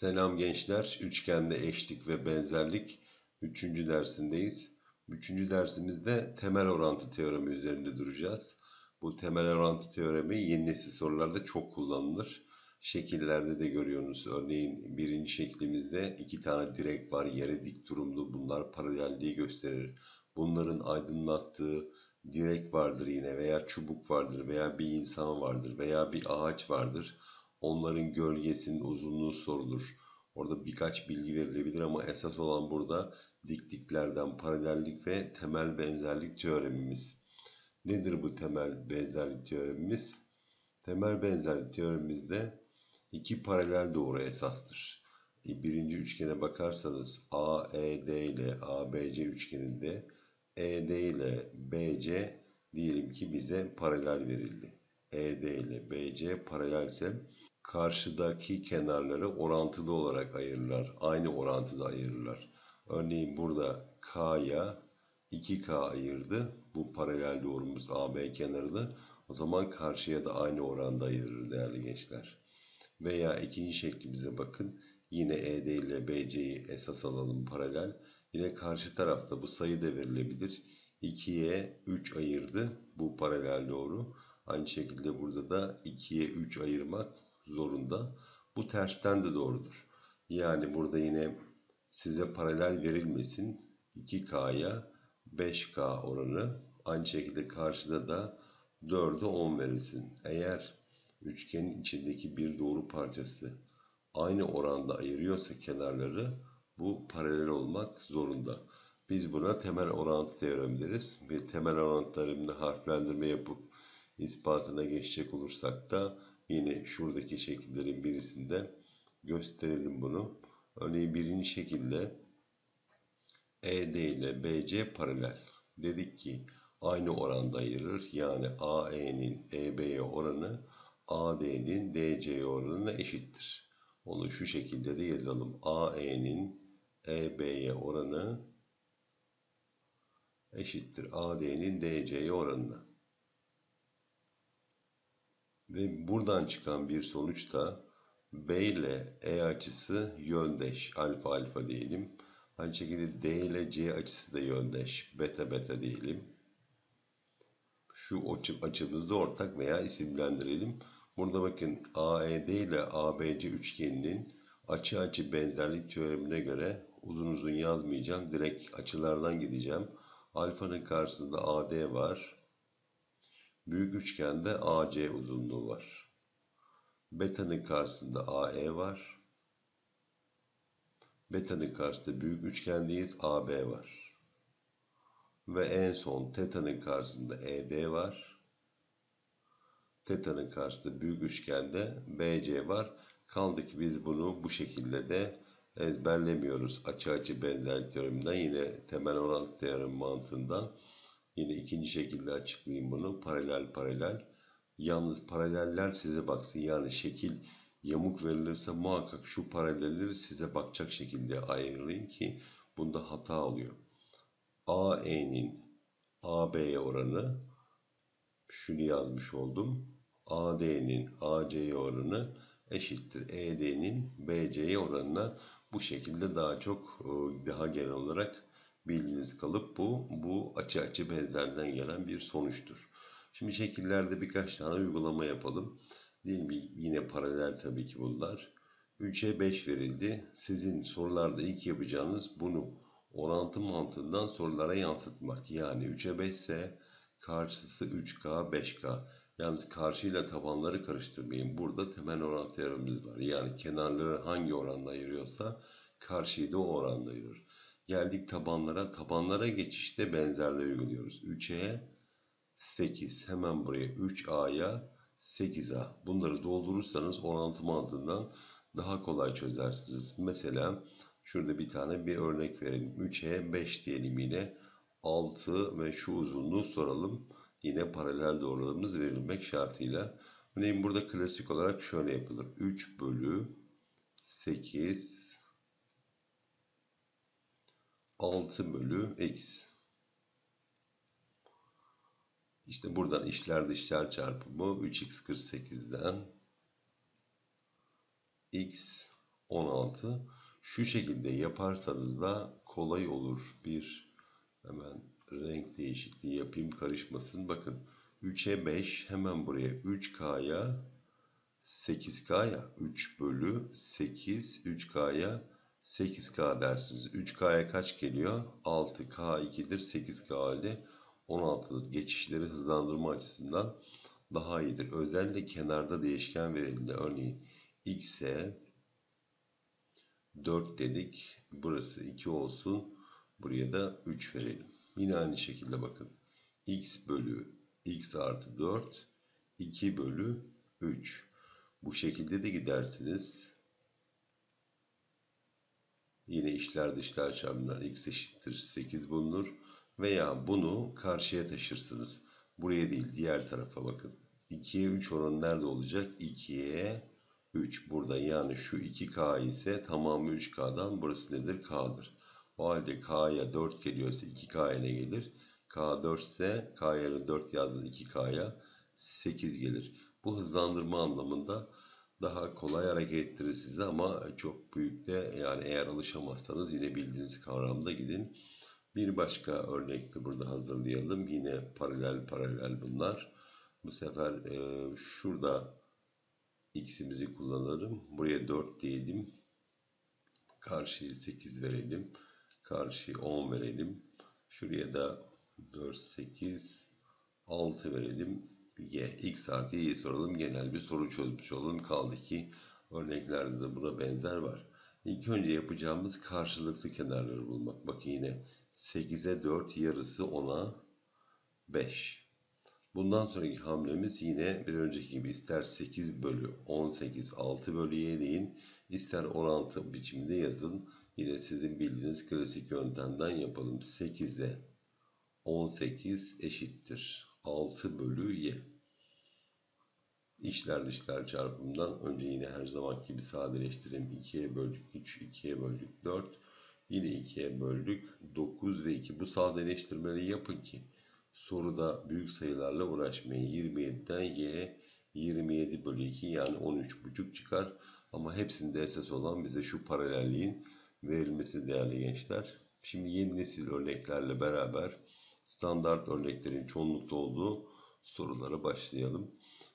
Selam gençler. Üçgende eşlik ve benzerlik 3. dersindeyiz. 3. dersimizde temel orantı teoremi üzerinde duracağız. Bu temel orantı teoremi yeni nesil sorularda çok kullanılır. Şekillerde de görüyorsunuz. Örneğin birinci şeklimizde iki tane direk var. Yere dik durumlu. Bunlar paralelliği gösterir. Bunların aydınlattığı direk vardır yine veya çubuk vardır veya bir insan vardır veya bir ağaç vardır. Onların gölgesinin uzunluğu sorulur. Orada birkaç bilgi verilebilir ama esas olan burada dikliklerden paralellik ve temel benzerlik teoremimiz. Nedir bu temel benzerlik teoremimiz? Temel benzerlik teoremimizde iki paralel doğru esastır. Birinci üçgene bakarsanız AED ile ABC üçgeninde ED ile BC diyelim ki bize paralel verildi. ED ile BC paralelse karşıdaki kenarları orantılı olarak ayırırlar. Aynı orantıda ayırırlar. Örneğin burada K'ya 2K ayırdı. Bu paralel doğrumuz AB kenarını. O zaman karşıya da aynı oranda ayırır değerli gençler. Veya ikinci şeklimize bakın. Yine ED ile BC'yi esas alalım paralel. Yine karşı tarafta bu sayı da verilebilir. 2'ye 3 ayırdı. Bu paralel doğru. Aynı şekilde burada da 2'ye 3 ayırmak zorunda. Bu tersten de doğrudur. Yani burada yine size paralel verilmesin. 2K'ya 5K oranı. Aynı şekilde karşıda da 4'e 10 verilsin. Eğer üçgenin içindeki bir doğru parçası aynı oranda ayırıyorsa kenarları bu paralel olmak zorunda. Biz buna temel orantı teoremi deriz. Ve temel orantı teoreminde harflendirme yapıp ispatına geçecek olursak da yine şuradaki şekillerin birisinde gösterelim bunu. Örneğin birinci şekilde ED ile BC paralel. Dedik ki aynı oranda ayırır. Yani AE'nin EB'ye oranı AD'nin DC'ye oranına eşittir. Onu şu şekilde de yazalım. AE'nin EB'ye oranı eşittir. AD'nin DC'ye oranına. Ve buradan çıkan bir sonuç da B ile E açısı yöndeş. Alfa alfa diyelim. Aynı şekilde D ile C açısı da yöndeş. Beta beta diyelim. Şu açımızda ortak veya isimlendirelim. Burada bakın AED ile ABC üçgeninin açı açı benzerlik teoremine göre uzun uzun yazmayacağım. Direkt açılardan gideceğim. Alfanın karşısında AD var. Büyük üçgende AC uzunluğu var. Beta'nın karşısında AE var. Beta'nın karşısında büyük üçgendeyiz. AB var. Ve en son teta'nın karşısında ED var. Teta'nın karşısında büyük üçgende BC var. Kaldı ki biz bunu bu şekilde de ezberlemiyoruz. Açı açı benzerlik teoreminden yine temel orantı teoremi mantığından Yine ikinci şekilde açıklayayım bunu. Paralel paralel. Yalnız paraleller size baksın. Yani şekil yamuk verilirse muhakkak şu paralelleri size bakacak şekilde ayırayım ki bunda hata oluyor. AE'nin AB'ye oranı şunu yazmış oldum. AD'nin AC'ye oranı eşittir. ED'nin BC'ye oranına bu şekilde daha çok daha genel olarak bilginiz kalıp bu, bu açı açı benzerden gelen bir sonuçtur. Şimdi şekillerde birkaç tane uygulama yapalım. Değil mi? Yine paralel tabii ki bunlar. 3'e 5 verildi. Sizin sorularda ilk yapacağınız bunu orantı mantığından sorulara yansıtmak. Yani 3'e 5 ise karşısı 3K, 5K. Yalnız karşıyla tabanları karıştırmayın. Burada temel orantı teoremimiz var. Yani kenarları hangi oranda ayırıyorsa karşıyı da o oranda ayırır. Geldik tabanlara. Tabanlara geçişte benzerliği uyguluyoruz. 3'e 8. Hemen buraya 3A'ya 8A. Bunları doldurursanız orantı mantığından daha kolay çözersiniz. Mesela şurada bir tane bir örnek verelim. 3'e 5 diyelim yine. 6 ve şu uzunluğu soralım. Yine paralel doğrularımız verilmek şartıyla. Örneğin burada klasik olarak şöyle yapılır. 3 bölü 8 6 bölü x. İşte buradan işler dışlar çarpımı 3x 48'den x 16. Şu şekilde yaparsanız da kolay olur. Bir hemen renk değişikliği yapayım karışmasın. Bakın 3'e 5 hemen buraya 3K'ya 8K'ya 3 bölü 8 3K'ya 8K dersiniz. 3K'ya kaç geliyor? 6K 2'dir 8K hali 16'dır. Geçişleri hızlandırma açısından daha iyidir. Özellikle kenarda değişken verildiğinde örneğin x'e 4 dedik. Burası 2 olsun. Buraya da 3 verelim. Yine aynı şekilde bakın. x bölü x artı 4 2 bölü 3. Bu şekilde de gidersiniz. Yine işler dışlar çarpımından x eşittir 8 bulunur. Veya bunu karşıya taşırsınız. Buraya değil diğer tarafa bakın. 2'ye 3 oranı nerede olacak? 2'ye 3 burada yani şu 2K ise tamamı 3K'dan burası nedir? K'dır. O halde K'ya 4 geliyorsa 2K'ya ne gelir? K 4 ise K'ya 4 yazdın 2K'ya 8 gelir. Bu hızlandırma anlamında daha kolay hareket ettirir sizi ama çok büyük de yani eğer alışamazsanız yine bildiğiniz kavramda gidin. Bir başka örnek de burada hazırlayalım. Yine paralel paralel bunlar. Bu sefer e, şurada x'imizi kullanalım. Buraya 4 diyelim. Karşıya 8 verelim. Karşıya 10 verelim. Şuraya da 4, 8, 6 verelim. Y, x artı y'yi soralım. Genel bir soru çözmüş olalım. Kaldı ki örneklerde de buna benzer var. İlk önce yapacağımız karşılıklı kenarları bulmak. Bakın yine 8'e 4 yarısı 10'a 5. Bundan sonraki hamlemiz yine bir önceki gibi ister 8 bölü 18 6 bölü y deyin ister orantı biçiminde yazın. Yine sizin bildiğiniz klasik yöntemden yapalım. 8'e 18 eşittir 6 bölü y. İşler dışlar çarpımından önce yine her zaman gibi sadeleştirelim. 2'ye böldük 3, 2'ye böldük 4. Yine 2'ye böldük 9 ve 2. Bu sadeleştirmeleri yapın ki soruda büyük sayılarla uğraşmayın. 27'den y 27 bölü 2 yani 13,5 çıkar. Ama hepsinde esas olan bize şu paralelliğin verilmesi değerli gençler. Şimdi yeni nesil örneklerle beraber standart örneklerin çoğunlukta olduğu sorulara başlayalım.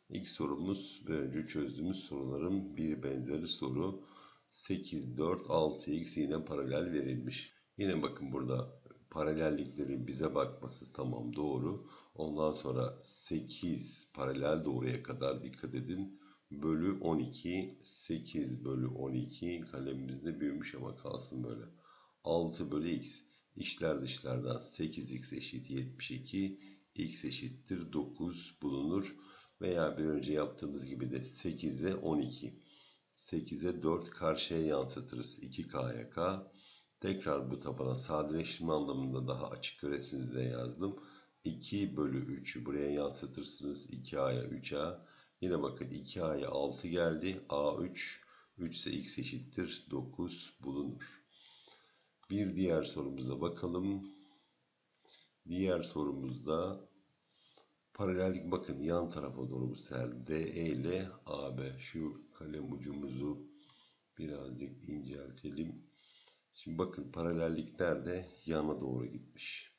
İlk sorumuz bir önce çözdüğümüz soruların bir benzeri soru. 8, 4, 6x yine paralel verilmiş. Yine bakın burada paralelliklerin bize bakması tamam doğru. Ondan sonra 8 paralel doğruya kadar dikkat edin. Bölü 12, 8 bölü 12 kalemimizde büyümüş ama kalsın böyle. 6 bölü x. İşler dışlardan 8x eşit 72, x eşittir 9 bulunur. Veya bir önce yaptığımız gibi de 8'e 12. 8'e 4 karşıya yansıtırız. 2k'ya k. Tekrar bu tabana sadeleştirme anlamında daha açık göresiniz diye yazdım. 2 bölü 3'ü buraya yansıtırsınız. 2a'ya 3a. Yine bakın 2a'ya 6 geldi. a3. 3 ise x eşittir 9 bulunur. Bir diğer sorumuza bakalım. Diğer sorumuzda paralellik bakın yan tarafa doğru bu sefer DE ile AB. Şu kalem ucumuzu birazcık inceltelim. Şimdi bakın paralellikler de yana doğru gitmiş.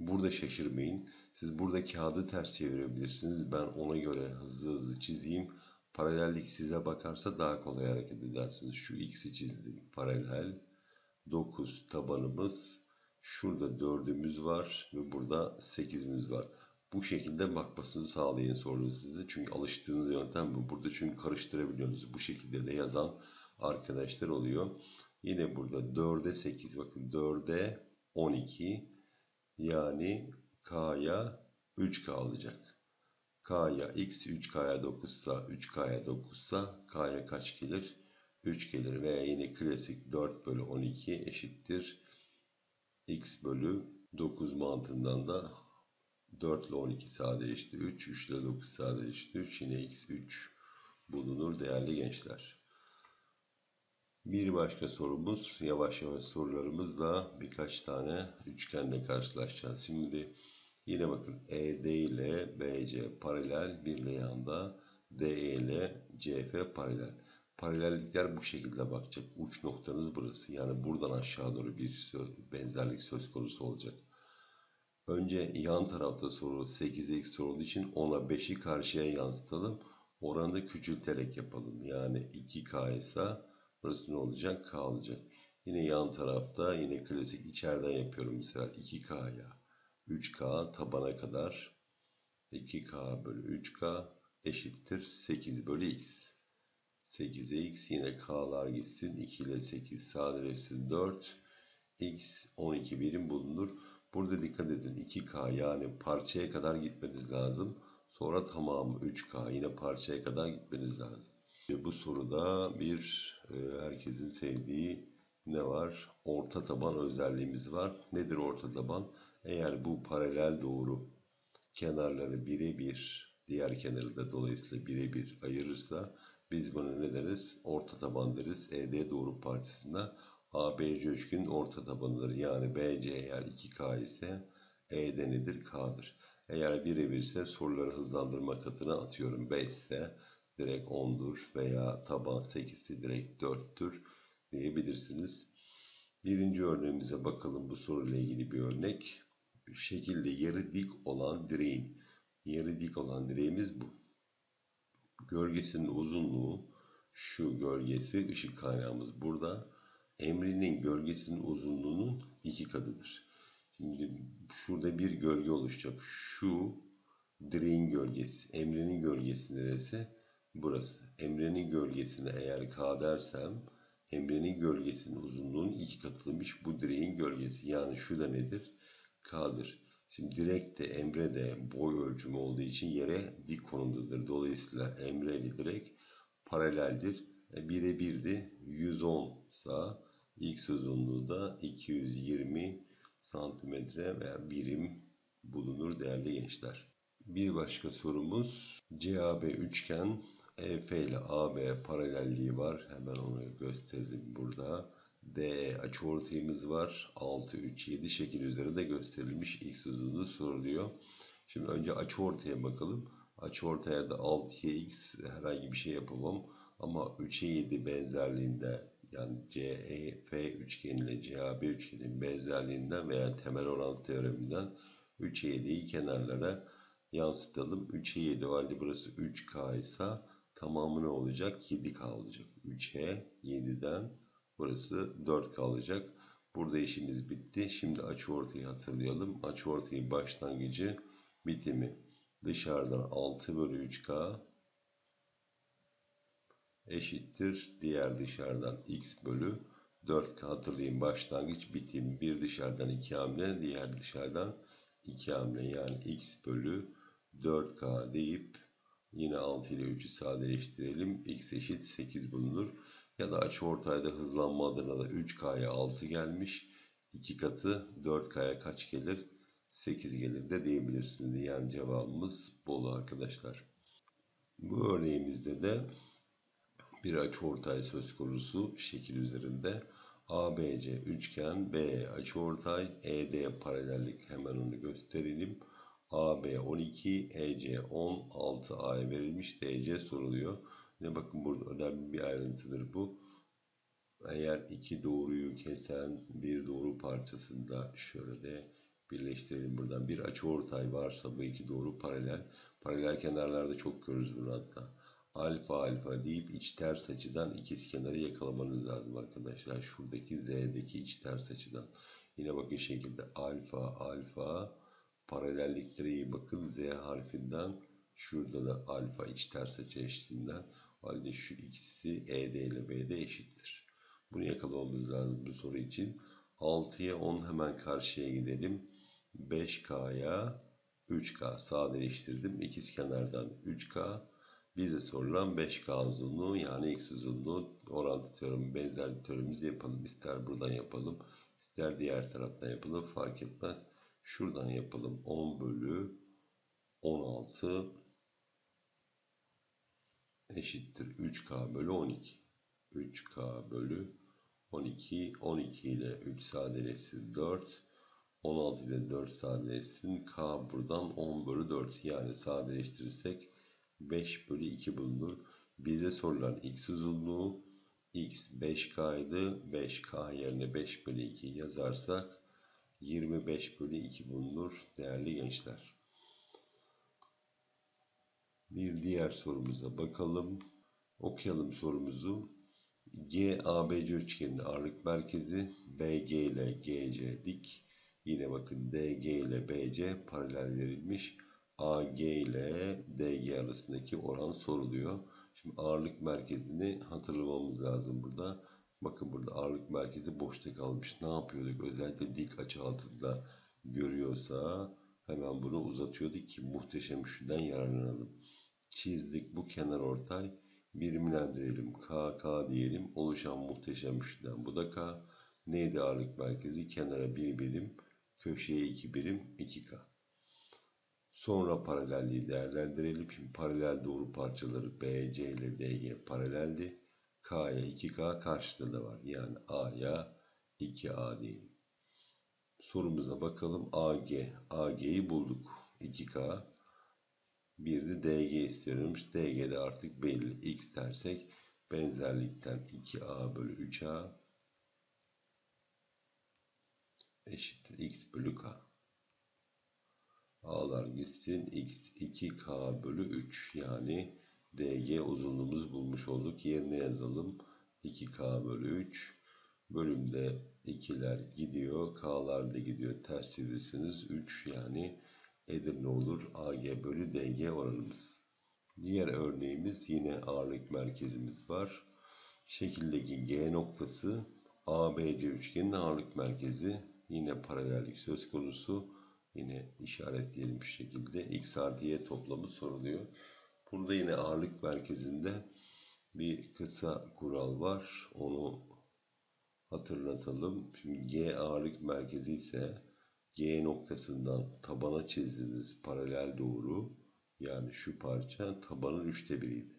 Burada şaşırmayın. Siz burada kağıdı ters çevirebilirsiniz. Ben ona göre hızlı hızlı çizeyim. Paralellik size bakarsa daha kolay hareket edersiniz. Şu x'i çizdim. Paralel. 9 tabanımız. Şurada 4'ümüz var ve burada 8'imiz var. Bu şekilde bakmasını sağlayın soruyu size. Çünkü alıştığınız yöntem bu. Burada çünkü karıştırabiliyorsunuz. Bu şekilde de yazan arkadaşlar oluyor. Yine burada 4'e 8 bakın 4'e 12 yani K'ya 3K olacak. K'ya X 3K'ya 9 ise 3K'ya 9 ise K'ya kaç gelir? 3 gelir veya yine klasik 4 bölü 12 eşittir. X bölü 9 mantığından da 4 ile 12 sadeleşti 3, 3 ile 9 sadeleşti 3, yine X 3 bulunur değerli gençler. Bir başka sorumuz, yavaş yavaş sorularımızla birkaç tane üçgenle karşılaşacağız. Şimdi yine bakın ED ile BC paralel, bir de yanda DE ile CF paralel. Paralellikler bu şekilde bakacak. Uç noktanız burası. Yani buradan aşağı doğru bir benzerlik söz konusu olacak. Önce yan tarafta soru 8'e x sorulduğu için 10'a 5'i karşıya yansıtalım. Oranı da küçülterek yapalım. Yani 2k ise burası ne olacak? K olacak. Yine yan tarafta yine klasik içeriden yapıyorum sefer 2k'ya 3k tabana kadar 2k bölü 3k eşittir 8 bölü x. 8'e x yine k'lar gitsin. 2 ile 8 sadeleşsin 4. x 12 birim bulunur. Burada dikkat edin 2k yani parçaya kadar gitmeniz lazım. Sonra tamamı 3k yine parçaya kadar gitmeniz lazım. Bu soruda bir e, herkesin sevdiği ne var? Orta taban özelliğimiz var. Nedir orta taban? Eğer bu paralel doğru kenarları birebir diğer kenarı da dolayısıyla birebir ayırırsa biz buna ne deriz? Orta taban deriz. ED doğru parçasında ABC üçgenin orta tabanıdır. Yani BC eğer 2K ise ED nedir? K'dır. Eğer birebir ise soruları hızlandırma katına atıyorum. 5 ise direkt 10'dur veya taban 8 ise direkt 4'tür diyebilirsiniz. Birinci örneğimize bakalım bu soruyla ilgili bir örnek. Şekilde yarı dik olan direğin yarı dik olan direğimiz bu. Gölgesinin uzunluğu şu gölgesi ışık kaynağımız burada. Emre'nin gölgesinin uzunluğunun iki katıdır. Şimdi şurada bir gölge oluşacak. Şu direğin gölgesi. Emre'nin gölgesi neresi? Burası. Emre'nin gölgesine eğer K dersem Emre'nin gölgesinin uzunluğunun iki katıymış bu direğin gölgesi. Yani şu da nedir? K'dır. Şimdi direkt de Emre de boy ölçümü olduğu için yere dik konumdadır. Dolayısıyla Emre ile direkt paraleldir. E, bire birdi. 110 sa x uzunluğu da 220 santimetre veya birim bulunur değerli gençler. Bir başka sorumuz CAB üçgen EF ile AB paralelliği var. Hemen onu gösterelim burada. D açıortayımız var. 6, 3, 7 şekil üzerinde gösterilmiş x uzunluğu soruluyor. Şimdi önce açıortaya bakalım. Açıortaya da 6'ya x herhangi bir şey yapamam. Ama 3'e 7 benzerliğinde yani CEF üçgeni ile CAB üçgenin benzerliğinden veya temel orantı teoreminden 3'e 7'yi kenarlara yansıtalım. 3'e 7 o halde burası 3K ise tamamı ne olacak? 7K olacak. 3'e 7'den burası 4K olacak. Burada işimiz bitti. Şimdi açıortayı hatırlayalım. Açıortayı başlangıcı bitimi. Dışarıdan 6 bölü 3K eşittir. Diğer dışarıdan x bölü 4K hatırlayın başlangıç bitim. Bir dışarıdan 2 hamle diğer dışarıdan 2 hamle yani x bölü 4K deyip yine 6 ile 3'ü sadeleştirelim. x eşit 8 bulunur. Ya da açıortayda hızlanma adına da 3K'ya 6 gelmiş. 2 katı 4K'ya kaç gelir? 8 gelir de diyebilirsiniz. Yani cevabımız bolu arkadaşlar. Bu örneğimizde de bir açıortay söz konusu şekil üzerinde. ABC üçgen, B açıortay, ED paralellik hemen onu gösterelim. AB 12, EC 10, 6A verilmiş, DC soruluyor. Yine bakın burada önemli bir ayrıntıdır bu. Eğer iki doğruyu kesen bir doğru parçasında şöyle de birleştirelim buradan. Bir açıortay varsa bu iki doğru paralel. Paralel kenarlarda çok görürüz bunu hatta. Alfa alfa deyip iç ters açıdan ikiz kenarı yakalamanız lazım arkadaşlar. Şuradaki Z'deki iç ters açıdan. Yine bakın şekilde alfa alfa paralelliklere iyi bakın. Z harfinden şurada da alfa iç ters açı eşliğinden. O halde şu ikisi ED ile BD eşittir. Bunu yakalamamız lazım bu soru için. 6'ya 10 hemen karşıya gidelim. 5K'ya 3K sadeleştirdim. İkiz kenardan 3K. Bize sorulan 5K uzunluğu yani x uzunluğu orantı teoremi benzerlik teoremimizi yapalım. İster buradan yapalım. ister diğer taraftan yapalım. Fark etmez. Şuradan yapalım. 10 bölü 16 eşittir 3K bölü 12. 3K bölü 12. 12 ile 3 sadeleşsin 4. 16 ile 4 sadeleşsin. K buradan 10 bölü 4. Yani sadeleştirirsek 5 bölü 2 bulunur. Bize sorulan x uzunluğu x 5k idi. 5k yerine 5 bölü 2 yazarsak 25 bölü 2 bulunur değerli gençler. Bir diğer sorumuza bakalım. Okuyalım sorumuzu. G ABC üçgeninin ağırlık merkezi BG ile GC dik. Yine bakın DG ile BC paralel verilmiş. AG ile DG arasındaki oran soruluyor. Şimdi ağırlık merkezini hatırlamamız lazım burada. Bakın burada ağırlık merkezi boşta kalmış. Ne yapıyorduk? Özellikle dik açı altında görüyorsa hemen bunu uzatıyorduk ki muhteşem üçlüden yararlanalım. Çizdik bu kenar ortay. Birimlendirelim. K, K diyelim. Oluşan muhteşem üçlüden. Bu da K. Neydi ağırlık merkezi? Kenara bir birim. Köşeye iki birim. 2K. Sonra paralelliği değerlendirelim. Şimdi paralel doğru parçaları BC ile DG paraleldi. K'ya 2K karşıda da var. Yani A'ya 2A diyelim. Sorumuza bakalım. AG. AG'yi bulduk. 2K. Bir de DG istiyormuş. DG de artık belli. X dersek benzerlikten 2A bölü 3A eşittir. X bölü K. A'lar gitsin. X 2K bölü 3 yani DG uzunluğumuzu bulmuş olduk. Yerine yazalım. 2K bölü 3 bölümde 2'ler gidiyor. K'lar da gidiyor. Ters çevirirsiniz. 3 yani Edirne olur. AG bölü DG oranımız. Diğer örneğimiz yine ağırlık merkezimiz var. Şekildeki G noktası ABC üçgenin ağırlık merkezi. Yine paralellik söz konusu. Yine işaretleyelim şu şekilde. X artı Y toplamı soruluyor. Burada yine ağırlık merkezinde bir kısa kural var. Onu hatırlatalım. Şimdi G ağırlık merkezi ise G noktasından tabana çizdiğimiz paralel doğru yani şu parça tabanın üçte biriydi.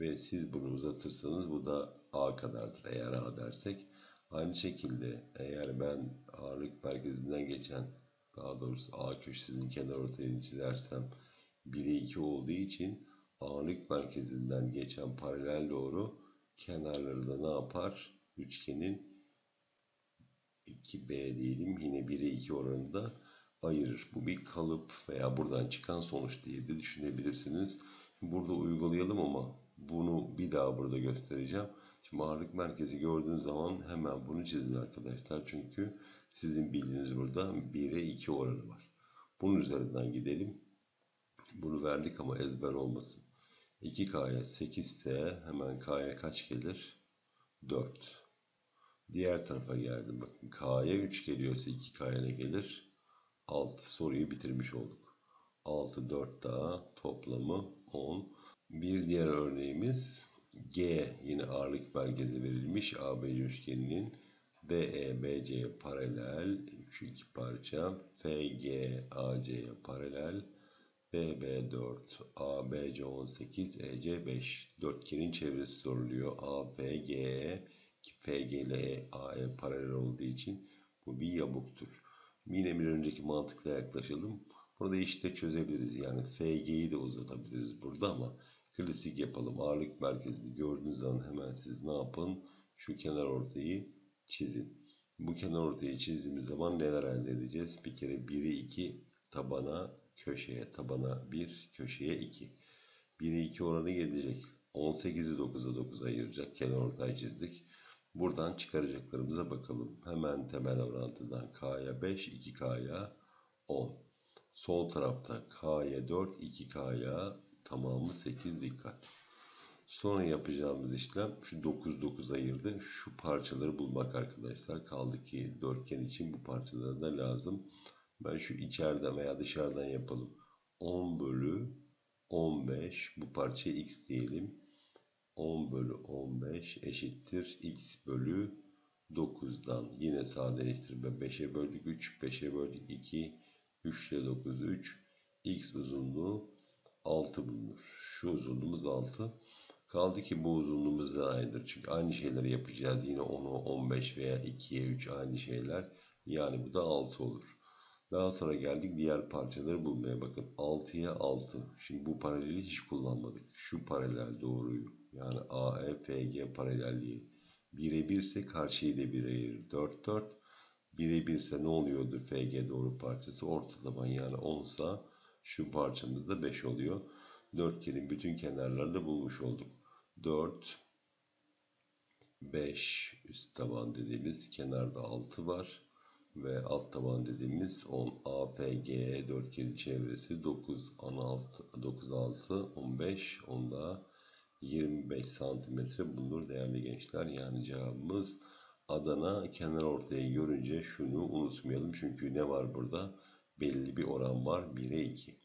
Ve siz bunu uzatırsanız bu da A kadardır eğer A dersek. Aynı şekilde eğer ben ağırlık merkezinden geçen daha doğrusu A köşesinin kenar ortayını çizersem 1'e 2 olduğu için ağırlık merkezinden geçen paralel doğru kenarları da ne yapar? Üçgenin 2B diyelim yine 1'e 2 oranında ayırır. Bu bir kalıp veya buradan çıkan sonuç diye de düşünebilirsiniz. Burada uygulayalım ama bunu bir daha burada göstereceğim. Şimdi ağırlık merkezi gördüğünüz zaman hemen bunu çizin arkadaşlar. Çünkü sizin bildiğiniz burada 1'e 2 oranı var. Bunun üzerinden gidelim. Bunu verdik ama ezber olmasın. 2K'ya 8 ise hemen K'ya kaç gelir? 4. Diğer tarafa geldim. Bakın K'ya 3 geliyorsa 2K'ya ne gelir? 6. Soruyu bitirmiş olduk. 6, 4 daha toplamı 10. Bir diğer örneğimiz G yine ağırlık merkezi verilmiş ABC üçgeninin DEBC'ye paralel şu iki parça FG AC'ye paralel DB4 ABC 18 EC 5 dörtgenin çevresi soruluyor. AFGE FG ile AE paralel olduğu için bu bir yamuktur. Yine bir önceki mantıkla yaklaşalım. Burada işte çözebiliriz. Yani FG'yi de uzatabiliriz burada ama klasik yapalım. Ağırlık merkezini gördüğünüz zaman hemen siz ne yapın? Şu kenar ortayı çizin. Bu kenar ortayı çizdiğimiz zaman neler elde edeceğiz? Bir kere 1'i 2 tabana, köşeye, tabana 1, köşeye 2. 1'e 2 oranı gelecek. 18'i 9'a 9 ayıracak. Kenar ortay çizdik. Buradan çıkaracaklarımıza bakalım. Hemen temel orantıdan K'ya 5, 2K'ya 10. Sol tarafta K'ya 4, 2K'ya tamamı 8 dikkat. Sonra yapacağımız işlem şu 9 9 ayırdı. Şu parçaları bulmak arkadaşlar. Kaldı ki dörtgen için bu parçalar da lazım. Ben şu içeriden veya dışarıdan yapalım. 10 bölü 15 bu parçaya x diyelim. 10 bölü 15 eşittir x bölü 9'dan yine sadeleştirme 5'e böldük 3 5'e böldük 2 3 ile 9 3 x uzunluğu 6 bulunur. Şu uzunluğumuz 6. Kaldı ki bu uzunluğumuz da aynıdır. Çünkü aynı şeyleri yapacağız. Yine 10'u 15 veya 2'ye 3 aynı şeyler. Yani bu da 6 olur. Daha sonra geldik diğer parçaları bulmaya. Bakın 6'ya 6. Şimdi bu paraleli hiç kullanmadık. Şu paralel doğruyu yani AEFG paralelliği 1'e 1 ise karşıyı da 1'e ayırır. 4 4 1'e 1 ise ne oluyordu FG doğru parçası? Orta taban yani 10 ise şu parçamızda 5 oluyor. Dörtgenin bütün kenarlarını bulmuş olduk. 4 5 üst taban dediğimiz kenarda 6 var ve alt taban dediğimiz 10 APG dörtgenin çevresi 9 16 9 6 15 onda 25 santimetre bulunur değerli gençler. Yani cevabımız Adana kenar ortayı görünce şunu unutmayalım. Çünkü ne var burada? Belli bir oran var. 1'e 2.